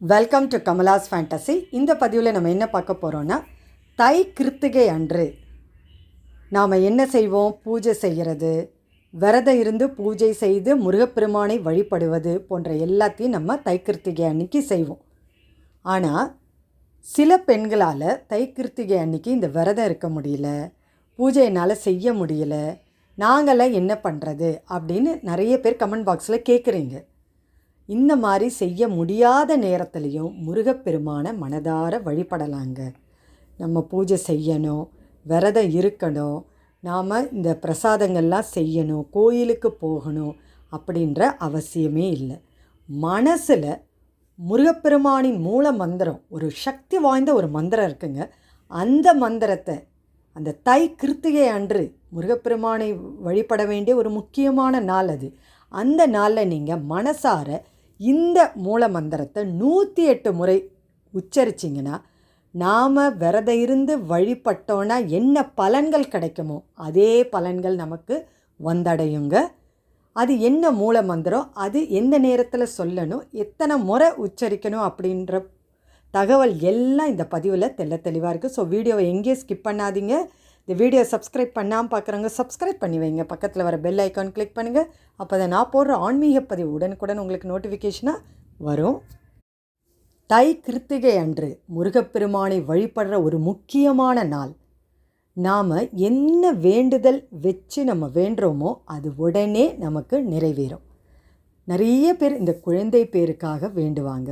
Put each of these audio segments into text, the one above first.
Welcome to Kamala's fantasy இந்த பதிவில் நம்ம என்ன பார்க்க போகிறோன்னா தை கிருத்திகை அன்று நாம் என்ன செய்வோம்? பூஜை செய்கிறது விரதம் இருந்து பூஜை செய்து முருகப்பெருமானை வழிபடுவது போன்ற எல்லாத்தையும் நம்ம தை கிருத்திகை அன்னைக்கு செய்வோம். ஆனால் சில பெண்களால் தை கிருத்திகை அன்னைக்கு இந்த விரதம் இருக்க முடியல பூஜை என்னால் செய்ய முடியல நாங்களாம் என்ன பண்ணுறது அப்படின்னு நிறைய பேர் கமெண்ட் பாக்ஸில் கேட்குறீங்க இந்த மாதிரி செய்ய முடியாத நேரத்துலையும் முருகப்பெருமானை மனதார வழிபடலாங்க. நம்ம பூஜை செய்யணும் விரதம் இருக்கணும் நாம் இந்த பிரசாதங்கள்லாம் செய்யணும் கோயிலுக்கு போகணும் அப்படின்ற அவசியமே இல்லை. மனசில் முருகப்பெருமானின் மூல மந்திரம் ஒரு சக்தி வாய்ந்த ஒரு மந்திரம் இருக்குங்க. அந்த மந்திரத்தை அந்த தை கிருத்திகை அன்று முருகப்பெருமானை வழிபட வேண்டிய ஒரு முக்கியமான நாள் அது. அந்த நாளில் நீங்கள் மனசார இந்த மூல மந்திரத்தை நூற்றி எட்டு முறை உச்சரிச்சிங்கன்னா நாம் விரதம் இருந்து வழிபட்டோன்னா என்ன பலன்கள் கிடைக்குமோ அதே பலன்கள் நமக்கு வந்தடையுங்க. அது என்ன மூல மந்திரம் அது எந்த நேரத்தில் சொல்லணும் எத்தனை முறை உச்சரிக்கணும் அப்படின்ற தகவல் எல்லாம் இந்த பதிவில் தெள்ள தெளிவாக இருக்குது ஸோ வீடியோவை எங்கேயும் ஸ்கிப் பண்ணாதீங்க. இந்த வீடியோ சப்ஸ்கிரைப் பண்ணாமல் பார்க்குறவங்க சப்ஸ்கிரைப் பண்ணி வைங்க. பக்கத்தில் வர பெல் ஐக்கான் கிளிக் பண்ணுங்கள் அப்போ தான் நான் போடுற ஆன்மீக பதிவு உடனுக்குடன் உங்களுக்கு நோட்டிஃபிகேஷனாக வரும். தை கிருத்திகை அன்று முருகப்பெருமானை வழிபடுற ஒரு முக்கியமான நாள். நாம் என்ன வேண்டுதல் வச்சு நம்ம வேண்டுறோமோ அது உடனே நமக்கு நிறைவேறும். நிறைய பேர் இந்த குழந்தை பேருக்காக வேண்டுவாங்க.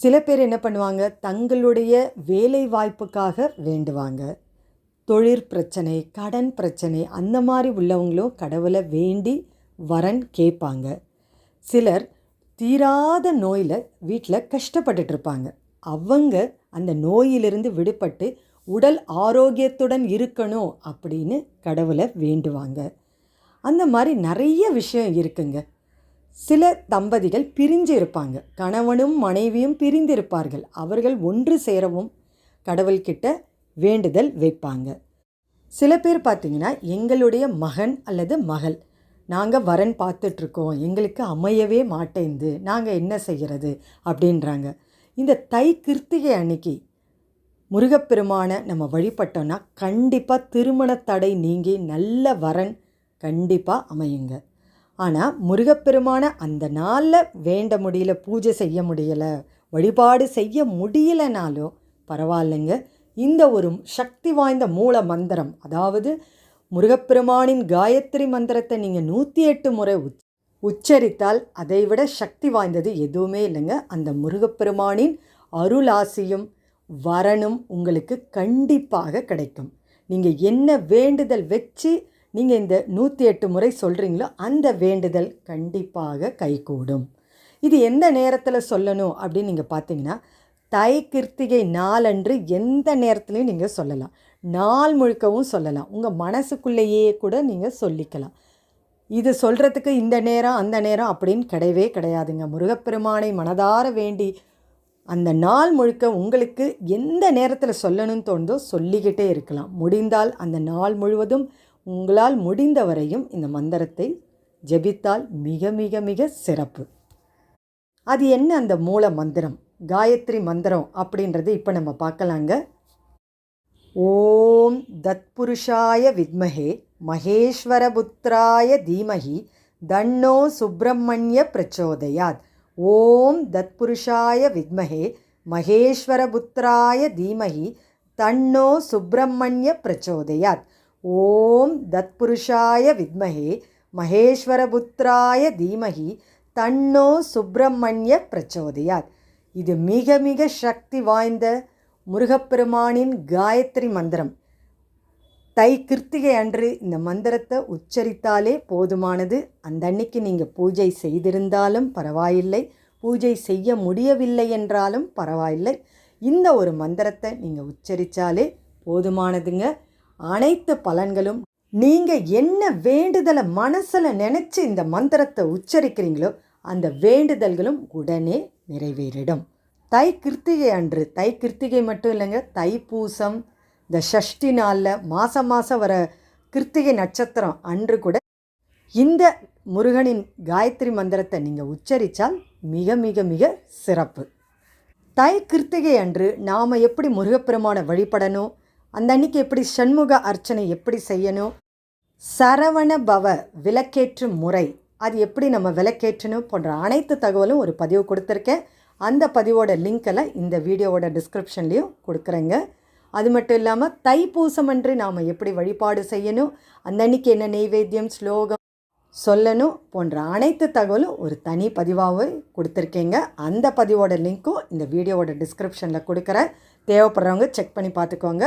சில பேர் என்ன பண்ணுவாங்க? தங்களுடைய வேலை வாய்ப்புக்காக வேண்டுவாங்க. தொழிற் பிரச்சனை கடன் பிரச்சனை அந்த மாதிரி உள்ளவங்களும் கடவுளை வேண்டி வரன் கேட்பாங்க. சிலர் தீராத நோயில் வீட்டில் கஷ்டப்பட்டுட்டு இருப்பாங்க அவங்க அந்த நோயிலிருந்து விடுபட்டு உடல் ஆரோக்கியத்துடன் இருக்கணும் அப்படின்னு கடவுளை வேண்டுவாங்க. அந்த மாதிரி நிறைய விஷயம் இருக்குங்க. சில தம்பதிகள் பிரிஞ்சு இருப்பாங்க கணவனும் மனைவியும் பிரிந்திருப்பார்கள். அவர்கள் ஒன்று சேரவும் கடவுள்கிட்ட வேண்டுதல் வைப்பாங்க. சில பேர் பார்த்திங்கன்னா எங்களுடைய மகன் அல்லது மகள் நாங்கள் வரன் பார்த்துட்ருக்கோம். எங்களுக்கு அமையவே மாட்டேங்குது நாங்கள் என்ன செய்கிறது அப்படின்றாங்க. இந்த தை கிருத்திகை அன்னைக்கு முருகப்பெருமானை நம்ம வழிபட்டோன்னா கண்டிப்பாக திருமண தடை நீங்கி நல்ல வரன் கண்டிப்பாக அமையுங்க. ஆனால் முருகப்பெருமானை அந்த நாளில் வேண்ட முடியல பூஜை செய்ய முடியலை வழிபாடு செய்ய முடியலைனாலும் பரவாயில்லைங்க. இந்த ஒரு சக்தி வாய்ந்த மூல மந்திரம் அதாவது முருகப்பெருமானின் காயத்ரி மந்திரத்தை நீங்கள் நூற்றி எட்டு முறை உச் உச்சரித்தால் அதைவிட சக்தி வாய்ந்தது எதுவுமே இல்லைங்க. அந்த முருகப்பெருமானின் அருளாசியும் வரனும் உங்களுக்கு கண்டிப்பாக கிடைக்கும். நீங்கள் என்ன வேண்டுதல் வச்சு நீங்கள் இந்த நூற்றி எட்டு முறை சொல்கிறீங்களோ அந்த வேண்டுதல் கண்டிப்பாக கைகூடும். இது எந்த நேரத்தில் சொல்லணும் அப்படின்னு நீங்கள் பார்த்தீங்கன்னா தை கிருத்திகை நாளன்று எந்த நேரத்துலையும் நீங்கள் சொல்லலாம். நாள் முழுக்கவும் சொல்லலாம். உங்கள் மனசுக்குள்ளேயே கூட நீங்கள் சொல்லிக்கலாம். இது சொல்கிறதுக்கு இந்த நேரம் அந்த நேரம் அப்படின்னு கிடையவே கிடையாதுங்க. முருகப்பெருமானை மனதார வேண்டி அந்த நாள் முழுக்க உங்களுக்கு எந்த நேரத்தில் சொல்லணும்னு தோணுதோ சொல்லிக்கிட்டே இருக்கலாம். முடிந்தால் அந்த நாள் முழுவதும் உங்களால் முடிந்த வரையும் இந்த மந்திரத்தை ஜெபித்தால் மிக மிக மிக சிறப்பு. அது என்ன அந்த மூல மந்திரம்? காயத்ரி மந்திரம் அப்படின்றது இப்போ நம்ம பார்க்கலாங்க. ஓம் தத்புருஷாய வித்மஹே மகேஸ்வரபுத்திராய தீமஹி தன்னோ சுப்பிரமணிய பிரச்சோதயாத். ஓம் தத்புருஷாய வித்மஹே மகேஸ்வரபுத்திராய தீமஹி தன்னோ சுப்பிரமணிய பிரச்சோதயாத். ஓம் தத்புருஷாய வித்மஹே மகேஸ்வரபுத்திராய தீமகி தன்னோ சுப்பிரமணிய பிரச்சோதயாத். இது மிக மிக சக்தி வாய்ந்த முருகப்பெருமானின் காயத்ரி மந்திரம். தை கிருத்திகை அன்று இந்த மந்திரத்தை உச்சரித்தாலே போதுமானது. அந்த அன்னைக்கு நீங்கள் பூஜை செய்திருந்தாலும் பரவாயில்லை. பூஜை செய்ய முடியவில்லை என்றாலும் பரவாயில்லை. இந்த ஒரு மந்திரத்தை நீங்கள் உச்சரித்தாலே போதுமானதுங்க. அனைத்து பலன்களும் நீங்கள் என்ன வேண்டுதலை மனசில் நினச்சி இந்த மந்திரத்தை உச்சரிக்கிறீங்களோ அந்த வேண்டுதல்களும் உடனே நிறைவேறிடும். தை கிருத்திகை அன்று. தை கிருத்திகை மட்டும் இல்லைங்க தைப்பூசம் இந்த ஷஷ்டி நாளில் மாதம் மாதம் வர கிருத்திகை நட்சத்திரம் அன்று கூட இந்த முருகனின் காயத்ரி மந்திரத்தை நீங்கள் உச்சரித்தால் மிக மிக மிக சிறப்பு. தை கிருத்திகை அன்று நாம் எப்படி முருகப்பெருமானை வழிபடணும்? அந்த அன்னைக்கு எப்படி சண்முக அர்ச்சனை எப்படி செய்யணும்? சரவண பவ விளக்கேற்று முறை. அது எப்படி நம்ம விளக்கேற்றணும் போன்ற அனைத்து தகவலும் ஒரு பதிவு கொடுத்துருக்கேன். அந்த பதிவோட லிங்க்கெல்லாம் இந்த வீடியோவோட டிஸ்கிரிப்ஷன்லேயும் கொடுக்குறேங்க. அது மட்டும் இல்லாமல் தைப்பூசம் அன்று நாம் எப்படி வழிபாடு செய்யணும்? அந்த அன்னைக்கு என்ன நெய்வேத்தியம் ஸ்லோகம் சொல்லணும் போன்ற அனைத்து தகவலும் ஒரு தனி பதிவாகவே கொடுத்துருக்கேங்க. அந்த பதிவோட லிங்க்கும் இந்த வீடியோவோட டிஸ்கிரிப்ஷனில் கொடுக்குறேன். தேவைப்படுறவங்க செக் பண்ணி பார்த்துக்கோங்க.